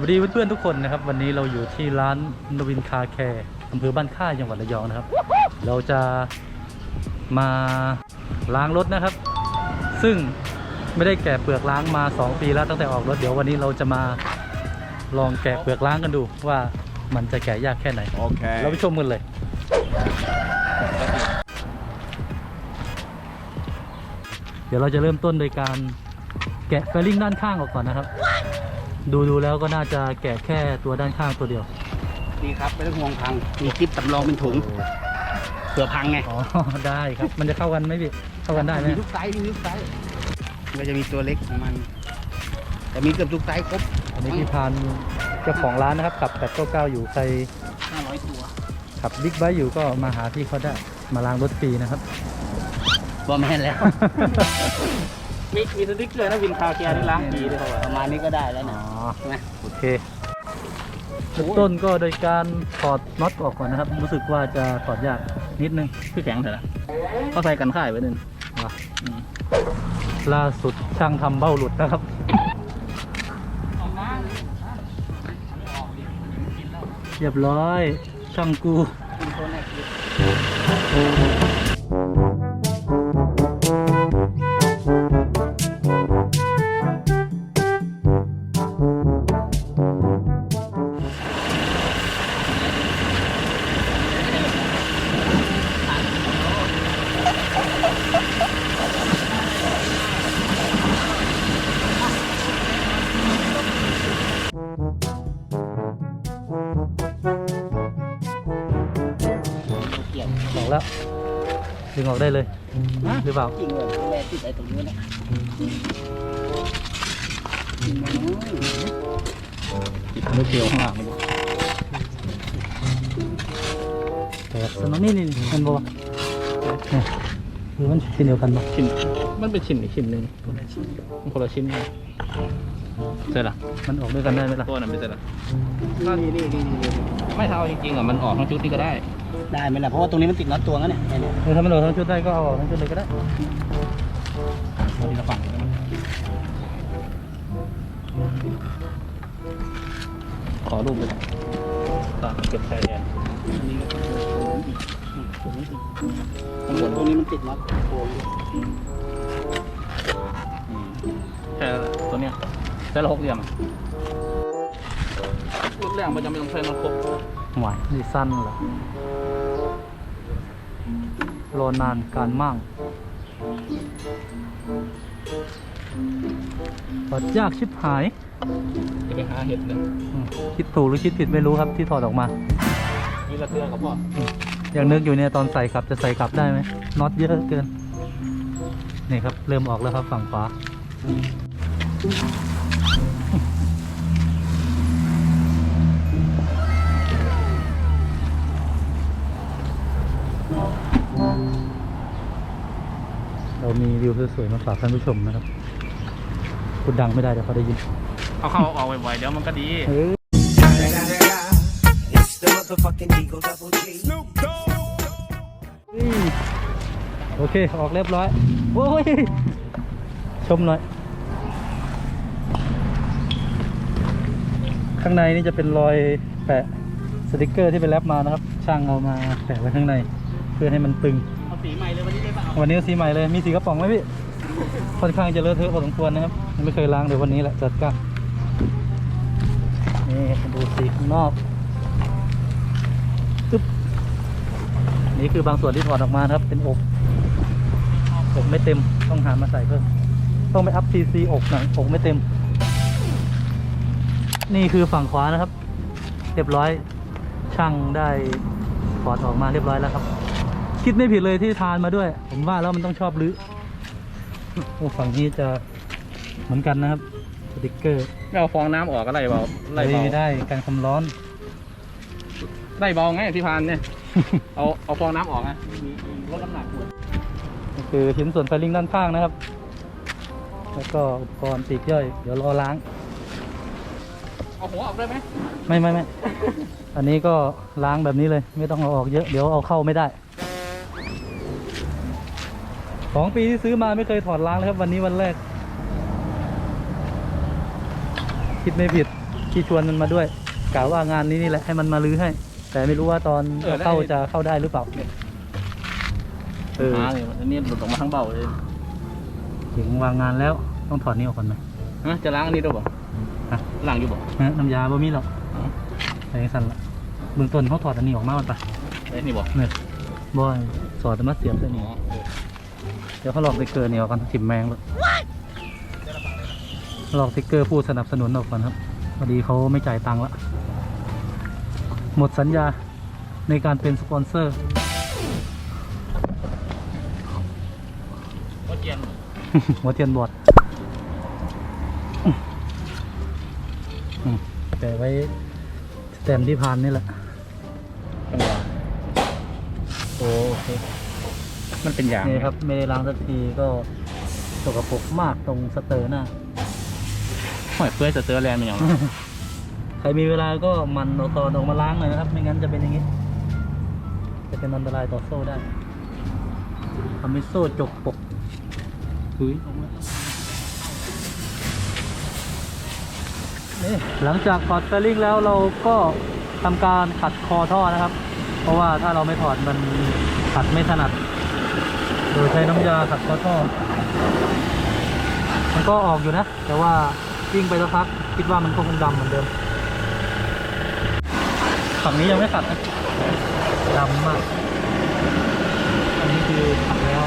วัสดีเพื่อนๆทุกคนนะครับ วันนี้เราอยู่ที่ร้านนวินคาแคร์อำเภอบ้านค่ายจังหวัดระยองนะครับ เราจะมาล้างรถนะครับ ซึ่งไม่ได้แกะเปลือกล้างมา 2 ปีแล้วตั้งแต่ออกรถเดี๋ยววันนี้เราจะมาลองแกะเปลือกล้างกันดูว่ามันจะแกะยากแค่ไหน Okay. เราไปชมกันเลย เดี๋ยวเราจะเริ่มต้นโดยการแกะไฟลิ่งด้านข้างออกก่อนนะครับ ดูดูแล้วก็น่าจะแกะแค่ตัวด้านข้างตัวเดียว นี่ครับไม่ต้องห่วงพัง มีคลิปสำรองเป็นถุงเผื่อพังไง อ๋อ ได้ครับ มันจะเข้ากันไหมพี่ เข้ากันได้ไหมมีทุกไซส์มีทุกไซส์มันก็จะมีตัวเล็กของมัน แต่มีเกือบทุกไซส์ครบ อันนี้พี่พานเจ้าของร้านนะครับขับ899อยู่ใคร500 ตัว ขับบิ๊กไบค์อยู่ก็มาหาพี่เขาได้ มาล้างรถฟรีนะครับบอแมนแล้ว มีมีสติ๊กเกอร์นะวินคาแคร์ที่ล้างปีด้วยเขาบอกประมาณนี้ก็ได้แล้วอ๋นะอใช่ไหมโอเคเริ่มต้นก็โดยการถอดน็อตออกก่อนนะครับ รู้สึกว่าจะถอดยากนิดนึง พี่แข็งเถอะนะเขาใส่กันข่ายไว้นึงว่ะล่าสุดช่างทำเบ้าหลุดนะครับ เรียบร้อย ช่างกูเดึงออกได้เลย หรือเปล่าจริงเลยแม่ติดไอ้ตรงนี้นะติดไม่เกี่ยวข้างหลังมันแต่สนองนี่นี่มันบอกว่าเนี่ยคือมันชิ้นเดียวกันปะชิ้นมันเป็นชิ้นอีกชิ้นหนึ่งมันคนละชิ้นกันเสร็จละมันออกด้วยกันได้ไหมล่ะตัวนั้นไม่เสร็จละนี่นี่นี่นี่ไม่เท่าจริงๆอะมันออกทั้งชุดนี่ก็ได้ ได้ไหมล่ะเพราะว่าตรงนี้มันติดน็อตตัวงั้นเนี่ยเนี่ยเออถ้ามันออกทั้งชุดได้ก็เอาออกทั้งชุดเลยก็ได้เอาทีละฝั่งเลยนะขอรูปเลยตาเก็บชายแดนอันนี้ก็ตรงนี้อีกข้างบนตรงนี้มันติดน็อตตัวอยู่แค่ตัวเนี้ยใช้ละหกเหลี่ยมอะรูปแรกมันจะไม่ต้องใช้น็อตครบหวายนี่สั้นเหรอ รอนานการมั่งถอดยากชิบหายจะไปหาเห็ดเลยอืมคิดถูกหรือคิดผิดไม่รู้ครับที่ถอดออกมา นี่ละเทือกับพ่อยังนึกอยู่เนี่ยตอนใส่กลับจะใส่กลับได้ไหมน็อตเยอะเกิน นี่ครับ เริ่มออกแล้วครับฝั่งขวา มีวิวสวยๆมาฝากท่านผู้ชมนะครับพูดดังไม่ได้เดี๋ยวเขาได้ยินเอาเข้าเอาออกไวๆเดี๋ยวมันก็ดี เฮ้ย It's the motherfucking Eagle Double G. โอเค ออกเรียบร้อย โอ้ย ชมหน่อย ข้างในนี่จะเป็นรอยแปะสติกเกอร์ที่เป็นแรปมานะครับ ช่างเอามาแปะไว้ข้างใน เพื่อให้มันตึง วันนี้สีใหม่เลยมีสีกระป๋องไหมพี่ค่อนข้างจะเลอะเทอะพอสมควรนะครับยังไม่เคยล้างเดี๋ยววันนี้แหละจัดการนี่ดูสีข้างนอกตึ๊บนี่คือบางส่วนที่ถอดออกมาครับ เป็นอกอกไม่เต็มต้องหามาใส่เพิ่มต้องไปอัพซีซีอกหน่อยอกไม่เต็ม นี่คือฝั่งขวานะครับ เรียบร้อยช่างได้ถอดออกมาเรียบร้อยแล้วครับ คิดไม่ผิดเลยที่ทานมาด้วย ผมว่าแล้วมันต้องชอบลื้อโอ้ฝั่งนี้จะเหมือนกันนะครับสติกเกอร์ไม่เอาฟองน้ำออกก็ไล่เบาไล่เบาไม่ได้การความร้อนไล่เบาไงที่พานเนี่ย เอาเอาฟองน้ำออกนะมีลดน้ำหนักหมดก็คือชิ้นส่วนไฟลิงด้านข้างนะครับ แล้วก็อุปกรณ์ปีกย่อย เดี๋ยวรอล้าง เอาหัวออกได้ไหมไม่ไม่ไม่ อันนี้ก็ล้างแบบนี้เลย ไม่ต้องเอาออกเยอะ เดี๋ยวเอาเข้าไม่ได้ สองปีที่ซื้อมาไม่เคยถอดล้างเลยครับ วันนี้วันแรก คิดไม่ผิดที่ชวนมันมาด้วยกล่าวว่างานนี้นี่แหละให้มันมาลื้อให้ แต่ไม่รู้ว่าตอนเอาเข้าจะเข้าได้หรือเปล่าเออหาเลยอันนี้หลุดออกมาทั้งเบาเลยถึงวางงานแล้วต้องถอดนี่ออกก่อนไหม ฮะจะล้างอันนี้ด้วยบ่ฮะ ล้างอยู่บ่ฮะน้ำยาบ่มีหรอกไอ้สั่นละเบื้องต้นเขาถอดอันนี้ออกมาก่อนปะเอ้ยนี่บ่เนี่ยบอยสอดแต่มาเสียบได้อ๋นี่อเออ เดี๋ยวเขาหลอกสติ๊กเกอร์นี่ออกก่อนถิ่มแมงเลยหลอกสติ๊กเกอร์ผู้สนับสนุนออกก่อนครับพอดีเขาไม่จ่ายตังค์ละหมดสัญญาในการเป็นสปอนเซอร์ว่าเกียนหัวเทียนบอดอืมแต่ไว้สแตมป์ที่พานนี่แหละจังหวะโอเค มันเป็นอย่าง นี่ครับไม่ได้ล้างสักทีก็สกปรกมากตรงสเตอร์หน้าหอยเปื่อยจะเตือแรงมันอย่างนั้นใครมีเวลาก็หมันเอาตอนออกมาล้างหน่อยนะครับ ไม่งั้นจะเป็นอย่างนี้ จะเป็นอันตรายต่อโซ่ได้ทำให้โซ่จกปกคุยนี่หลังจากถอดสลิงแล้วเราก็ทำการขัดคอท่อนะครับ เพราะว่าถ้าเราไม่ถอดมันขัดไม่ถนัด โดยใช้น้ำยาขัดคอท่อมันก็ออกอยู่นะ แต่ว่าวิ่งไปสักพักคิดว่ามันก็คงดำเหมือนเดิมฝั่งนี้ยังไม่ขัดนะดำมาก อันนี้คือขัดแล้ว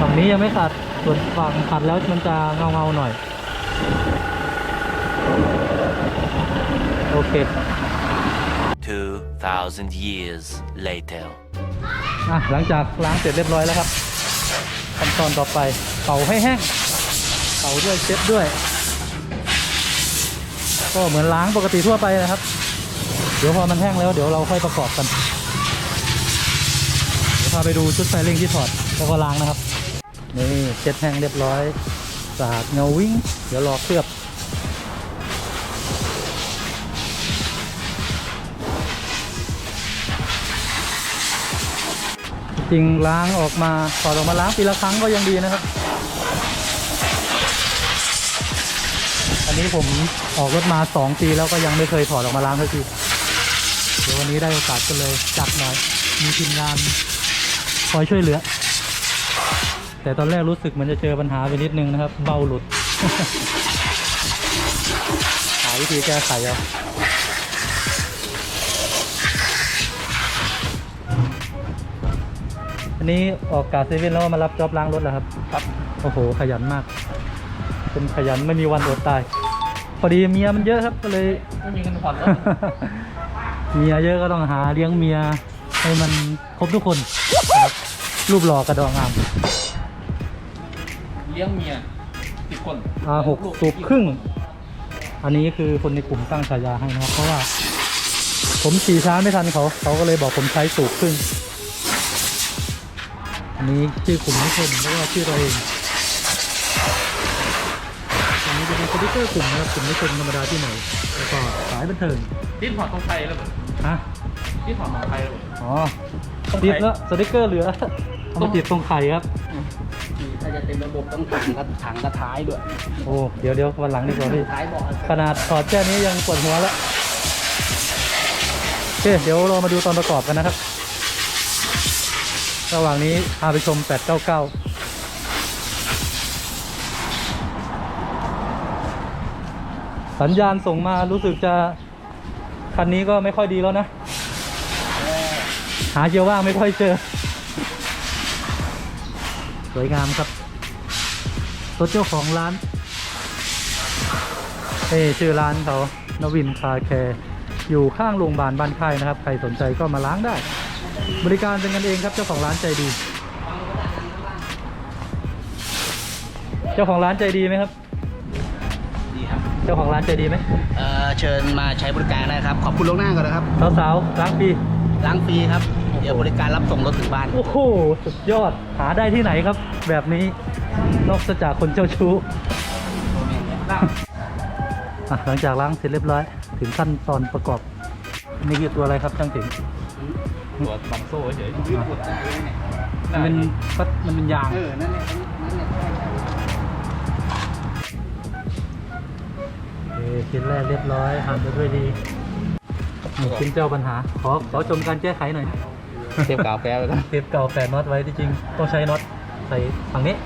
ฝั่งนี้ยังไม่ขัดส่วนฝั่งขัดแล้วมันจะเงาเงาๆหน่อย โอเค 2,000 years later. อะหลังจากล้างเสร็จเรียบร้อยแล้วครับขั้นตอนต่อไปเป่าให้แห้งเป่าด้วยเช็ดด้วย ก็เหมือนล้างปกติทั่วไปนะครับ เดี๋ยวพอมันแห้งแล้วเดี๋ยวเราค่อยประกอบกันเดี๋ยวพาไปดูชุดไฟลิงที่ถอดแล้วก็ล้างนะครับนี่เช็ดแห้งเรียบร้อยสะอาดเงาวิ่งเดี๋ยวรอเคลือบ จริงล้างออกมาถอดออกมาล้างปีละครั้งก็ยังดีนะครับ อันนี้ผมออกรถมาสองปีแล้วก็ยังไม่เคยถอดออกมาล้างสักทีเดี๋ยววันนี้ได้โอกาสก็เลยจัดหน่อย มีทีมงานคอยช่วยเหลือ แต่ตอนแรกรู้สึกเหมันจะเจอปัญหาไปนิดนึงนะครับ เบาหลุดหาวิธีแก้ไขเอา อันนี้ออกกาเซเว่นแล้วก็มารับจ็อบล้างรถแล้วครับ ครับ โอ้โห ขยันมาก เป็นขยันไม่มีวันอดตาย พอดีเมียมันเยอะครับก็เลย ไม่มีเงินผ่อนรถ เมียเยอะก็ต้องหาเลี้ยงเมียให้มันครบทุกคนนะครับรูปหล่อกระดองงามเลี้ยงเมียสิบคนอ่าหกสูบครึ่ง อันนี้คือคนในกลุ่มตั้งฉายาให้นะครับ เพราะว่า ผมขี่ช้าไม่ทันเขา เขาก็เลยบอกผมใช้สูบครึ่ง อันนี้ชื่อกลุ่มนิคมแล้วก็ชื่อเราเองอันนี้จะเป็นสติ๊กเกอร์กลุ่มนะครับกลุ่มนิคมธรรมดาที่ไหนแล้วก็สายบันเทิงที่ถอดตรงไทยแล้วเหรอฮะที่ถอดของไทยแล้วเหรออ๋อติดแล้วสติ๊กเกอร์เหลือเอามาติดตรงไข่ครับ ถ้าจะเต็มระบบต้องถังกระถังกระท้ายด้วยโอ้เดี๋ยวเดี๋ยววันหลังดีกว่าพี่ท้ายบอกขนาดถอดแค่นี้ยังปวดหัวแล้วโอเคเดี๋ยวเรามาดูตอนประกอบกันนะครับ ระหว่างนี้พาไปชม 899สัญญาณส่งมารู้สึกจะคันนี้ก็ไม่ค่อยดีแล้วนะ หาเกียร์ว่างไม่ค่อยเจอ สวยงามครับรถเจ้าของร้านเอ้ชื่อร้านเขานวินคาแคร์อยู่ข้างโรงพยาบาลบ้านค่ายนะครับ ใครสนใจก็มาล้างได้ บริการเป็นกันเองครับเจ้าของร้านใจดี เจ้าของร้านใจดีไหมครับ ดีครับ เจ้าของร้านใจดีไหมเอ่อเชิญมาใช้บริการนะครับ ขอบคุณล่วงหน้าก่อนนะครับ สาวๆล้างฟรีล้างฟรีครับ เดี๋ยวบริการรับส่งรถถึงบ้าน โอ้โหสุดยอดหาได้ที่ไหนครับ แบบนี้นอกจากคนเจ้าชู้อะหลังจากล้างเสร็จเรียบร้อย ถึงขั้นตอนประกอบ นี่คือตัวอะไรครับช่างถึง ตัวบังโซ่เฉยมันเป็นมันเป็นยาง เออ นั่นแหละนั่นแหละชิ้นแรกเรียบร้อยผ่านไปด้วยดีหนึ่งชิ้นเจ้าปัญหา ขอขอชมการแก้ไขหน่อยเทปกาวแปรไปกันเทปเก่าแปะน็อตไว้ที่จริงต้องใช้น็อตใส่ฝั่งนี้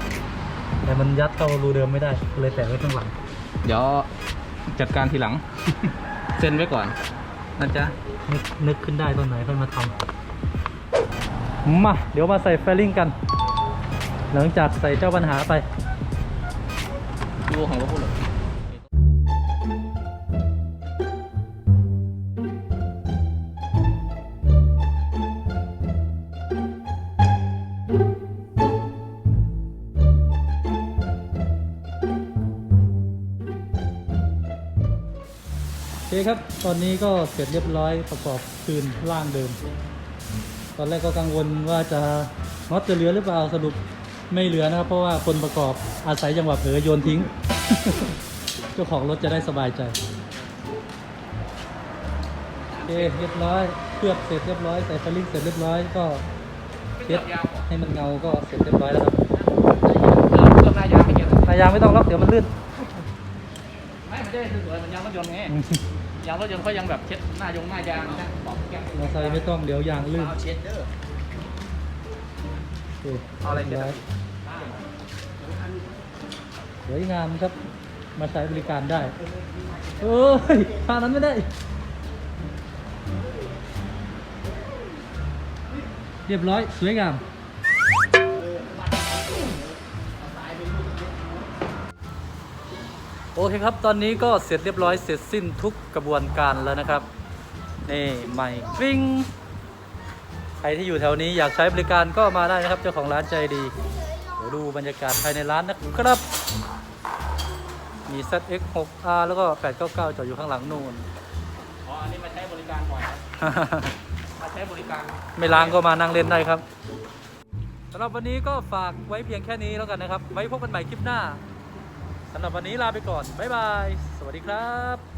แต่มันยัดเข้ารูเดิมไม่ได้ก็เลยแปะไว้ข้างหลัง เดี๋ยวจัดการทีหลัง เซ็นไว้ก่อนนะจ๊ะนึกนึกขึ้นได้ตอนไหนค่อยมาทำ มาเดี๋ยวมาใส่แฟลิงกัน หลังจากใส่เจ้าปัญหาไปดูของรถพูดเลยโอเคครับ ตอนนี้ก็เสร็จเรียบร้อยประกอบคืนร่างเดิม ตอนแรกก็กังวลว่าจะน็อตจะเหลือหรือเปล่าสรุปไม่เหลือนะครับ เพราะว่าคนประกอบอาศัยจังหวะเผลอโยนทิ้ง เจ้าของรถจะได้สบายใจโอเคเรียบร้อยเคลือบเสร็จเรียบร้อยใส่ฟลิงเสร็จเรียบร้อยก็เช็ดให้มันเงาก็เสร็จเรียบร้อยแล้วครับเริ่มหน้ายางไม่เกี่นายยางไม่ต้องล็อกเดี๋ยวมันลื่นไม่ไม่ได้สวยๆมันยางรถยนต์ไง ยางรถยนต์เขายังแบบเช็ดหน้ายงหน้ายางนะบอกแก้มมอไซค์ไม่ต้องเดี๋ยวยางลื่นเอาเช็ดเด้อโคเอาอะไรเช็ดรียบยสวยงามครับ มาใช้บริการได้เอ้ยทางนั้นไม่ได้ เรียบร้อยสวยงาม โอเคครับ ตอนนี้ก็เสร็จเรียบร้อยเสร็จสิ้นทุกกระบวนการแล้วนะครับนี่ใหม่กริ้งใครที่อยู่แถวนี้อยากใช้บริการก็มาได้นะครับ เจ้าของร้านใจดีเดี๋ยวดูบรรยากาศภายในร้านนะครับ มี ZX 6R แล้วก็ 899 จอดอยู่ข้างหลังนู่นอ๋ออันนี้มาใช้บริการบ่อยครับมาใช้บริการ ไม่ล้างก็มานั่งเล่นได้ครับสำหรับวันนี้ก็ฝากไว้เพียงแค่นี้แล้วกันนะครับ ไว้พบกันใหม่คลิปหน้า สำหรับวันนี้ลาไปก่อน บ๊ายบาย สวัสดีครับ